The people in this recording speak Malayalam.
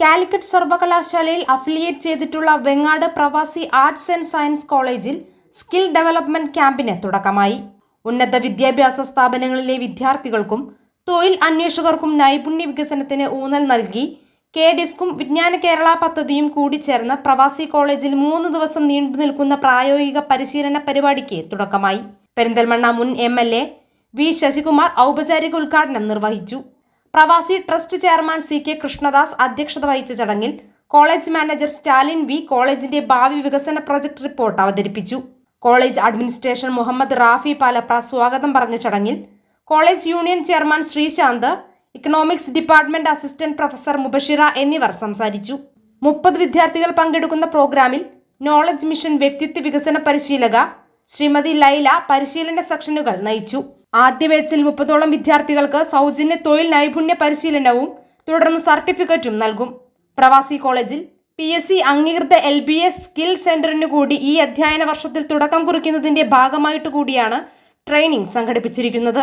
കാലിക്കറ്റ് സർവകലാശാലയിൽ അഫിലിയേറ്റ് ചെയ്തിട്ടുള്ള Vengad Pravasi arts and science കോളേജിൽ സ്കിൽ ഡെവലപ്മെന്റ് ക്യാമ്പിന് തുടക്കമായി. ഉന്നത വിദ്യാഭ്യാസ സ്ഥാപനങ്ങളിലെ വിദ്യാർത്ഥികൾക്കും തൊഴിൽ അന്വേഷകർക്കും നൈപുണ്യ വികസനത്തിന് ഊന്നൽ നൽകി കെ ഡിസ്കും വിജ്ഞാന കേരള പദ്ധതിയും കൂടി ചേർന്ന് പ്രവാസി കോളേജിൽ മൂന്ന് ദിവസം നീണ്ടു നിൽക്കുന്ന പ്രായോഗിക പരിശീലന പരിപാടിക്ക് തുടക്കമായി. പെരിന്തൽമണ്ണ മുൻ M L A V Sasikumar ഔപചാരിക ഉദ്ഘാടനം നിർവഹിച്ചു. Pravasi trust chairman C K Krishnadas അധ്യക്ഷത വഹിച്ച ചടങ്ങിൽ കോളേജ് മാനേജർ സ്റ്റാലിൻ വി കോളേജിന്റെ ഭാവി വികസന പ്രൊജക്ട് റിപ്പോർട്ട് അവതരിപ്പിച്ചു. കോളേജ് അഡ്മിനിസ്ട്രേഷൻ മുഹമ്മദ് റാഫി പാലപ്ര സ്വാഗതം പറഞ്ഞ ചടങ്ങിൽ college union chairman Sreesanth economics department assistant professor Mubashira എന്നിവർ സംസാരിച്ചു. മുപ്പത് വിദ്യാർത്ഥികൾ പങ്കെടുക്കുന്ന പ്രോഗ്രാമിൽ നോളജ് മിഷൻ വ്യക്തിത്വ വികസന പരിശീലക ശ്രീമതി ലൈല പരിശീലന സെക്ഷനുകൾ നയിച്ചു. ആദ്യ ബാച്ചിൽ മുപ്പതോളം വിദ്യാർത്ഥികൾക്ക് സൗജന്യ തൊഴിൽ നൈപുണ്യ പരിശീലനവും തുടർന്ന് സർട്ടിഫിക്കറ്റും നൽകും. പ്രവാസി കോളേജിൽ പി എസ് സി അംഗീകൃത എൽ ബി എസ് സ്കിൽ സെന്ററിനു കൂടി ഈ അധ്യയന വർഷത്തിൽ തുടക്കം കുറിക്കുന്നതിന്റെ ഭാഗമായിട്ട് കൂടിയാണ് ട്രെയിനിംഗ് സംഘടിപ്പിച്ചിരിക്കുന്നത്.